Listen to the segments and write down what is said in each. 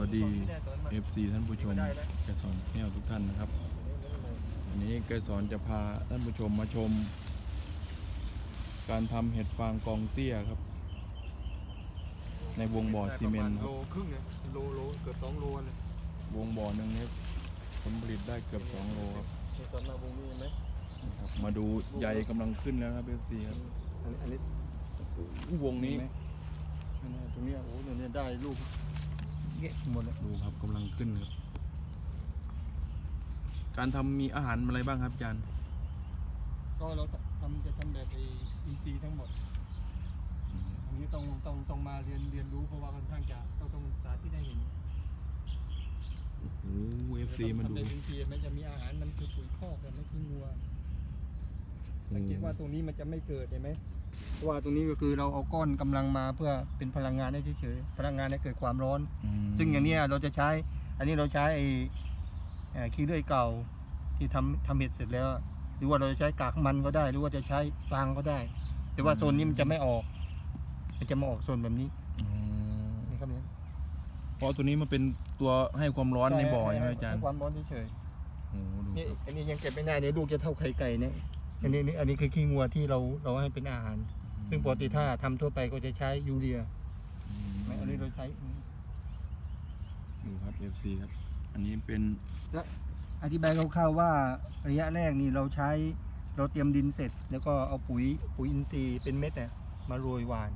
วัสดี FC ท่านผู้ชมเกสรแก้วทุกท่านนะครับวันนี้เกสรจะพาท่านผู้ชมมาชม การทำเห็ดฟางกองเตี้ยครับ ในวงบ่อซีเมนต์คโลรับครึ่งเนี่ยโลโลเกือบสองโลเลยวงบ่อหนึ่งนี้ผลผลิตได้เกือบ2โลครับในตอนมาวงนี้เห็นไหมนะครับมาดูใยกำลังขึ้นแล้วครับ FC ครับอันนี้อันนี้วงนี้เห็ไหมอันนี้ตรงเนี้ยโอ้โหเนี่ยได้ลูก เยอะหมดเลยดูครับกำลังขึ้นครับการทำมีอาหารอะไรบ้างครับอาจารย์ก็เราทำจะทำแบบไออินซีทั้งหมด อันนี้ต้องต้องต้องมาเรียนเรียนรู้เพราะว่าค่อนข้างจะต้องต้องสาธิตได้เห็นโอ้โห FC มาดูทำแบบอินซีมันจะมีอาหารมันคือปุ๋ยคอกแต่ไม่คืองัวสังเกตว่าตรงนี้มันจะไม่เกิดเห็นไหม เพราะว่าตรงนี้ก็คือเราเอาก้อนกำลังมาเพื่อเป็นพลังงานได้เฉยๆพลังงานให้เกิดความร้อน อืมซึ่งอย่างเนี้ยเราจะใช้ อันนี้เราใช้ไอ้เอ่อขี้เลื่อยเก่าที่ทำทำเห็ดเสร็จแล้ว หรือว่าเราจะใช้กากมันก็ได้ หรือว่าจะใช้ฟางก็ได้ แต่ว่าโซนนี้มันจะไม่ออก มันจะมาออกโซนแบบนี้อืมนี่ครับเนี่ยเพราะตัวนี้มันเป็นตัวให้ความร้อนในบ่อใช่ไหมอาจารย์ให้ความร้อนเฉยโอ้โหดูๆนี่ครับอันนี้ยังเก็บไม่ได้เนี่ยลูกจะเท่าไข่ไก่เนี่ย อันนี้นี่อันนี้คือขี้งัวที่เราเราให้เป็นอาหาร ซึ่งปกติถ้าทำทั่วไปก็จะใช้ยูเรียอืมไม่อันนี้เราใช้ดูครับ FC ครับ อันนี้เป็นอธิบายคร่าวๆว่าระยะแรกนี่เราใช้เราเตรียมดินเสร็จ แล้วก็เอาปุ๋ยปุ๋ยอินทรีย์เป็นเม็ดเนี่ยมาโรยหวาน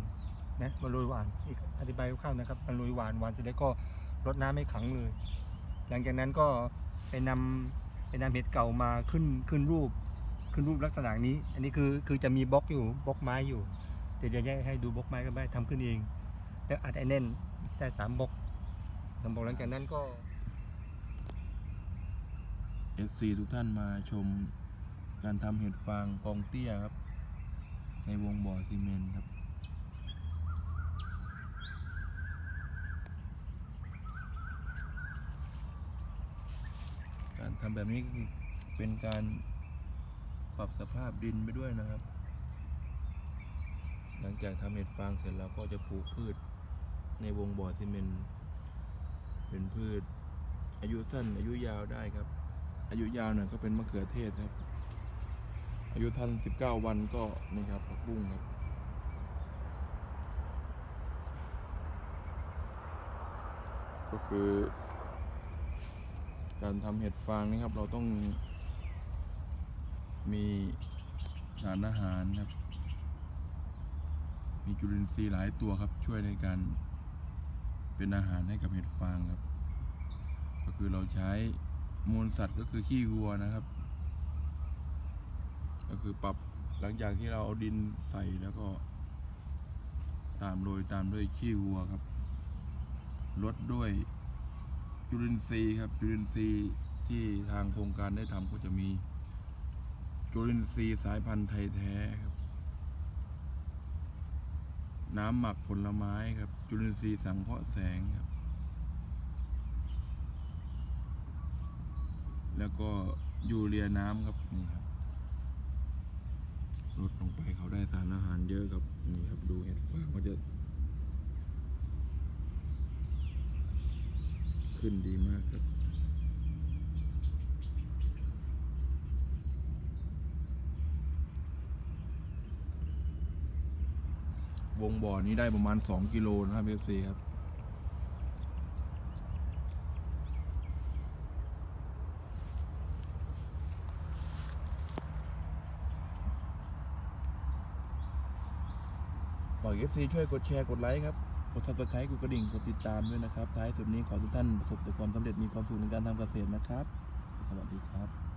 นะมาโรยหวานอีกอธิบายคร่าวๆนะครับมาโรยหวานหวานเสร็จแล้วก็รดน้ำให้ขังเลย หลังจากนั้นก็ไปนำไปนำเห็ดเก่ามาขึ้นขึ้นรูป ขึ้นรูปลักษณะนี้ อันนี้คือคือจะมีบล็อกอยู่บล็อกไม้อยู่เดี๋ยวจะให้ให้ดูบล็อกไม้กันไปทำขึ้นเอง แล้วอัดไอแน่นได้สามบล็อกสามบล็อกหลังจากนั้นก็ FC ทุกท่านมาชมการทำเห็ดฟางกองเตี้ยครับ ในวงบ่อซีเมนต์ครับการทำแบบนี้ก็คือเป็นการ ปรับสภาพดินไปด้วยนะครับ หลังจากทำเห็ดฟางเสร็จแล้วก็จะปลูกพืชในวงบ่อซีเมนต์เป็นพืช อายุสั้นอายุยาวได้ครับ อายุยาวหน่อยก็เป็นมะเขือเทศครับ อายุท่านสิบเก้าวันก็นี่ครับผักบุ้งครับก็คือ การทำเห็ดฟางนี่ครับ เราต้อง มีสารอาหารครับ มีจุลินทรีย์หลายตัวครับ ช่วยในการเป็นอาหารให้กับเห็ดฟางครับ ก็คือเราใช้มูลสัตว์ก็คือขี้วัวนะครับ ก็คือปรับหลังจากที่เราเอาดินใส่แล้วก็ ตามโรยตามด้วยขี้วัวครับลดด้วยจุลินทรีย์ครับจุลินทรีย์ที่ทางโครงการได้ทำก็จะมี จุลินทรีย์สายพันธุ์ไทยแท้ครับ น้ำหมักผลไม้ครับ จุลินทรีย์สังเคราะห์แสงครับ แล้วก็ยูเรียน้ำครับนี่ครับลดลงไปเขาได้สารอาหารเยอะครับนี่ครับดูเห็ดฟางก็จะ ขึ้นดีมากครับ วงบ่อนี้ได้ประมาณ2กิโลนะครับเอฟซีครับฝาก FC ช่วยกดแชร์กดไลค์ครับ กด subscribe กดกระดิ่ง กดติดตามด้วยนะครับ ท้ายสุดนี้ขอทุกท่านประสบแต่ความสำเร็จมีความสุขในการทำเกษตรนะครับ สวัสดีครับ